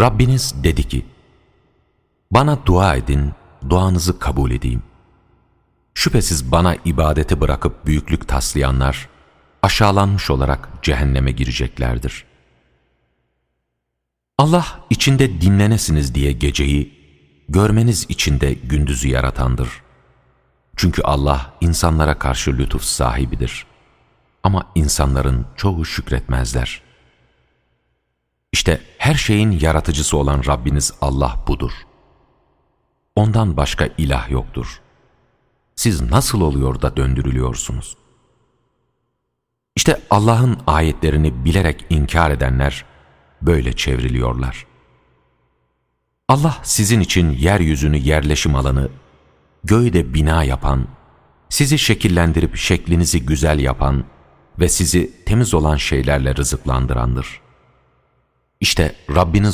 Rabbiniz dedi ki, Bana dua edin, duanızı kabul edeyim. Şüphesiz bana ibadeti bırakıp büyüklük taslayanlar, aşağılanmış olarak cehenneme gireceklerdir. Allah içinde dinlenesiniz diye geceyi, görmeniz için de gündüzü yaratandır. Çünkü Allah insanlara karşı lütuf sahibidir. Ama insanların çoğu şükretmezler. İşte her şeyin yaratıcısı olan Rabbiniz Allah budur. Ondan başka ilah yoktur. Siz nasıl oluyor da döndürülüyorsunuz? İşte Allah'ın ayetlerini bilerek inkar edenler böyle çevriliyorlar. Allah sizin için yeryüzünü yerleşim alanı, göğü de bina yapan, sizi şekillendirip şeklinizi güzel yapan ve sizi temiz olan şeylerle rızıklandırandır. İşte Rabbiniz